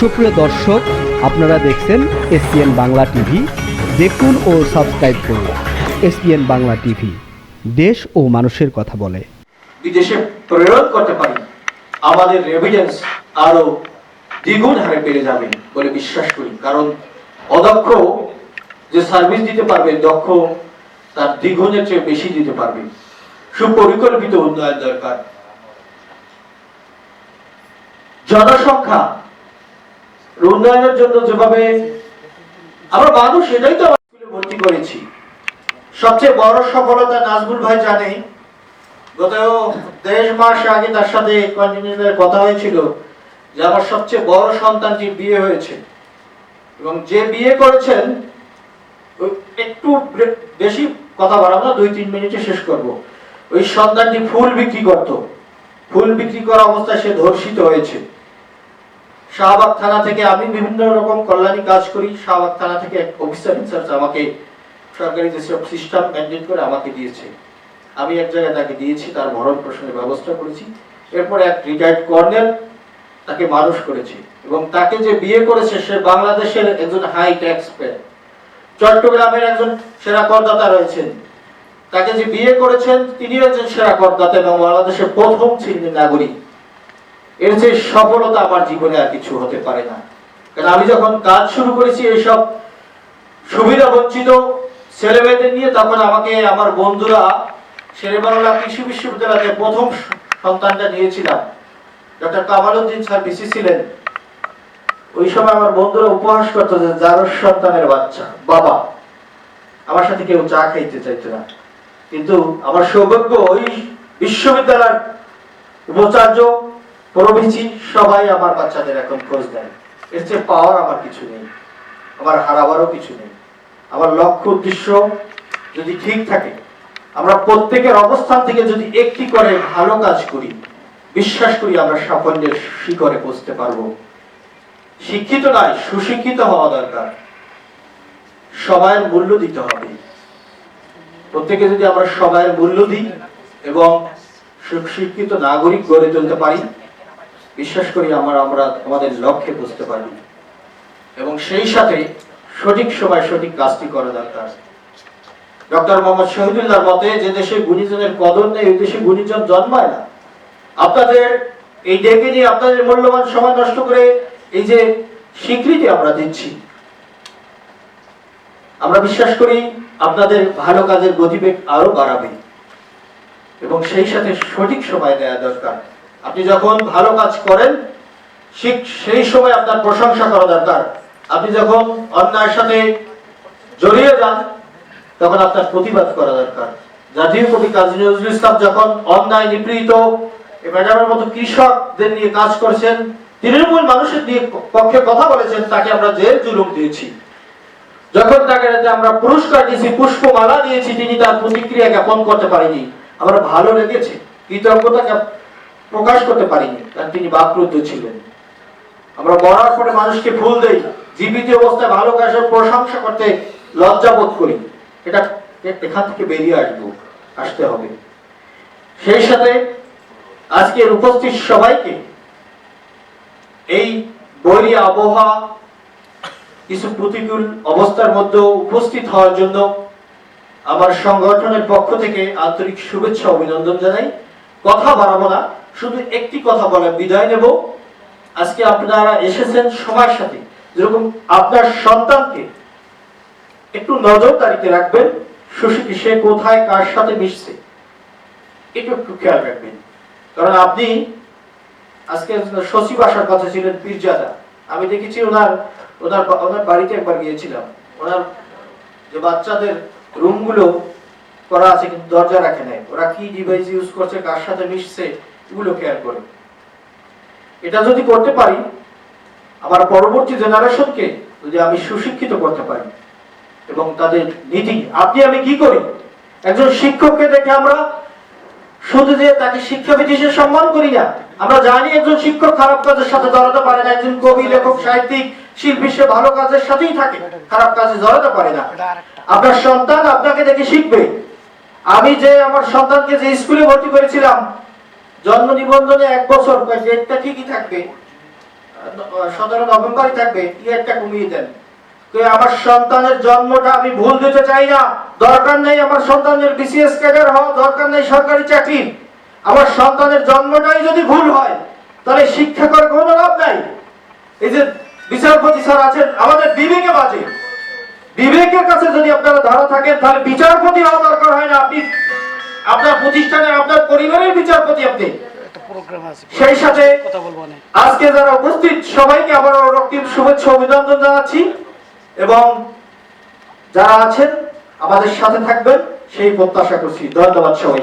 সুপ্রিয় দর্শক, আপনারা দেখছেন এসপিএন বাংলা টিভি। দেখুন ও সাবস্ক্রাইব করুন এসপিএন বাংলা টিভি। দেশ ও মানুষের কথা বলে। বিদেশে প্রেরণ করতে পারি। আমাদের রেভিডেন্স আরও দ্বিগুণ হারে বেড়ে যাবে বলে বিশ্বাস করি। কারণ অদক্ষ যে সার্ভিস দিতে পারবে, দক্ষ তার দ্বিগুণের চেয়ে বেশি দিতে পারবে। সুপরিকল্পিত উন্নয়ন দরকার। জনসংখ্যা উন্নয়নের জন্য যেভাবে আমরা মানুষ, এটাই তো স্কুলে ভর্তি করেছি। সবচেয়ে বড় সফলতা নাজমুল ভাই জানে। গত দেড় মাস আগে তার সাথে কন্টিনিউয়ার কথা হয়েছিল যে আমার সবচেয়ে বড় সন্তানটির বিয়ে হয়েছে। এবং যে বিয়ে করেছেন একটু বেশি কথা বাড়াবো না দুই তিন মিনিটে শেষ করব। ওই সন্তানটি ফুল বিক্রি করত। ফুল বিক্রি করা অবস্থায় সে ধর্ষিত হয়েছে। শাহবাগ থানা থেকে আমি বিভিন্ন রকম কল্যাণী কাজ করি। শাহবাগ থানা থেকে এক অফিসার ইনচার্জ আমাকে সরকারি যেসব সিস্টেম মেনটেন করে আমাকে দিয়েছে। আমি এক জায়গায় তাকে দিয়েছি, তার ভরণ পোষণের ব্যবস্থা করেছি। এরপর এক রিটায়ার্ড কর্নেল তাকে মানুষ করেছে এবং তাকে যে বিয়ে করেছে, সে বাংলাদেশের একজন হাই ট্যাক্স পেয়ার চট্টগ্রামের একজন সেরা করদাতা রয়েছেন। তাকে যে বিয়ে করেছেন, তিনিও একজন সেরা করদাতা এবং বাংলাদেশের প্রথম ছিলেন নাগরিক। এর যে সফলতা আমার জীবনে আর কিছু হতে পারে না। কারণ আমি যখন কাজ শুরু করেছি এইসব সুবিধা বঞ্চিত ছেলে মেয়েদের নিয়ে, তখন আমাকে আমার বন্ধুরা শেরেবাংলা কৃষি বিশ্ববিদ্যালয়ে প্রথম সন্তানটা নিয়েছিলাম। ডক্টর কামালউদ্দিন স্যার বিসি ছিলেন। ওই সময় আমার বন্ধুরা উপহাস করতো যে যার সন্তানের বাচ্চা, বাবা, আমার সাথে কেউ চা খাইতে চাইতো না। কিন্তু আমার সৌভাগ্য, ওই বিশ্ববিদ্যালয়ের উপাচার্য প্রভৃতি সবাই আমার বাচ্চাদের এখন খোঁজ দেয় এর চেয়ে পাওয়ার আমার কিছু নেই। আমার হারাবারও কিছু নেই। আমার লক্ষ্য, উদ্দেশ্য যদি ঠিক থাকে, আমরা প্রত্যেকের অবস্থান থেকে যদি একটি করে ভালো কাজ করি, বিশ্বাস করি আমরা সাফল্যের শিখরে পৌঁছতে পারব। শিক্ষিত নয়, সুশিক্ষিত হওয়া দরকার। সবাইয়ের মূল্য দিতে হবে। প্রত্যেকে যদি আমরা সবাইয়ের মূল্য দিই এবং সুশিক্ষিত নাগরিক গড়ে তুলতে পারি বিশ্বাস করি আমরা আমরা আমাদের লক্ষ্যে বুঝতে পারি এবং সেই সাথে সঠিক সময় সঠিক কাজটি করা দরকার। ডক্টর মোহাম্মদ শহীদুল্লাহর মতে, যে দেশে গুণীজনের কদর নেই, ওই দেশে গুণীজন জন্মায় না। আপনাদের এই ডেকে নিয়ে আপনাদের মূল্যবান সময় নষ্ট করে এই যে স্বীকৃতি আমরা দিচ্ছি, আমরা বিশ্বাস করি আপনাদের ভালো কাজের গতিবেগ আরও বাড়াবে। এবং সেই সাথে সঠিক সময় দেওয়া দরকার। আপনি যখন ভালো কাজ করেন সেই সময় আপনার প্রশংসা করা দরকার। আপনি যখন অন্যায়ের সাথে জড়িয়ে যান, তখন আপনার প্রতিবাদ করা দরকার। জাতীয় কবি কাজী নজরুল ইসলাম যখন অন্যায় নিপীড়িত ম্যাডামের মতো কৃষকদের নিয়ে কাজ করেছেন, তৃণমূল মানুষের নিয়ে পক্ষে কথা বলেছেন, তাকে আমরা জেল জুলুম দিয়েছি। যখন তাকে আমরা পুরস্কার দিয়েছি, পুষ্পমালা দিয়েছি, তিনি তার প্রতিক্রিয়া জ্ঞাপন করতে পারেনি। আমরা ভালো লেগেছে, কৃতজ্ঞতা প্রকাশ করতে পারিনি, কারণ তিনি বাকরুদ্ধ ছিলেন। আমরা মরার পরে মানুষকে ভুল দেই, জীবিত অবস্থায় ভালো কাজের প্রশংসা করতে লজ্জা বোধ করি। এটা এখান থেকে বেরিয়ে আসব, আসতে হবে। সেই সাথে আজকের উপস্থিত সবাইকে এই বৈরী আবহাওয়া, কিছু প্রতিকূল অবস্থার মধ্যে উপস্থিত হওয়ার জন্য আমার সংগঠনের পক্ষ থেকে আন্তরিক শুভেচ্ছা, অভিনন্দন জানাই। কথা বাড়াবো না। শুধু একটি কথা বলে বিদায় নেব। আজকে আপনারা এসেছেন সময়ের সাথে। যেরকম আপনার সন্তানকে একটু নজরদারিতে রাখবেন সুশীতি সে কোথায়, কার সাথে মিশছে একটু একটু খেয়াল রাখবেন। কারণ আপনি আজকে সচিব আসার কথা ছিলেন, পীরজাদা। আমি দেখেছি ওনার ওনার ওনার বাড়িতে একবার গিয়েছিলাম। ওনার যে বাচ্চাদের রুমগুলো করা আছে, কিন্তু দরজা রাখে নাই। ওরা কি ডিভাইস ইউজ করছে, কার সাথে মিশছে এগুলো কেয়ার করে। এটা যদি করতে পারি আমার পরবর্তী জেনারেশনকে যদি আমি সুশিক্ষিত করতে পারি, এবং তাদের নীতি, আপনি আমি কি করি? একজন শিক্ষককে দেখে আমরা শুধু যে তাকে শিক্ষাবিদ হিসেবে সম্মান করি না, আমরা জানি একজন শিক্ষক খারাপ কাজের সাথে জড়াতে পারে না, একজন কবি, লেখক, সাহিত্যিক, শিল্পী, সে ভালো কাজের সাথেই থাকে, খারাপ কাজে জড়াতে পারে না। আপনার সন্তান আপনাকে দেখে শিখবে। আমি যে আমার সন্তানকে যে স্কুলে ভর্তি করেছিলাম জন্ম নিবন্ধনে এক বছর ডেটটা ঠিকই থাকবে। সতেরো নভেম্বরই থাকবে ইয়ারটা কমিয়ে দেন। আমার সন্তানের জন্মটা আমি ভুল দিতে চাই না। দরকার নেই আমার সন্তানের বিসিএস ক্যাডার হওয়া, দরকার নেই সরকারি চাকরি। আমার সন্তানের জন্মটাই যদি ভুল হয়, তাহলে শিক্ষা করে কোনো লাভ নাই। এই যে বিচারপতি স্যার আছেন, আমাদের বিবেকে বাজে। বিবেকের কাছে যদি আপনারা ধারা থাকেন, তাহলে বিচারপতি হওয়া দরকার হয় না। আপনি আপনার প্রতিষ্ঠানে আপনার পরিবারের বিচারপতি আপনি। সেই সাথে আজকে যারা উপস্থিত সবাইকে আবারও রক্তিম শুভেচ্ছা অভিনন্দন জানাচ্ছি। এবং যারা আছেন আমাদের সাথে থাকবেন সেই প্রত্যাশা করছি। ধন্যবাদ সবাই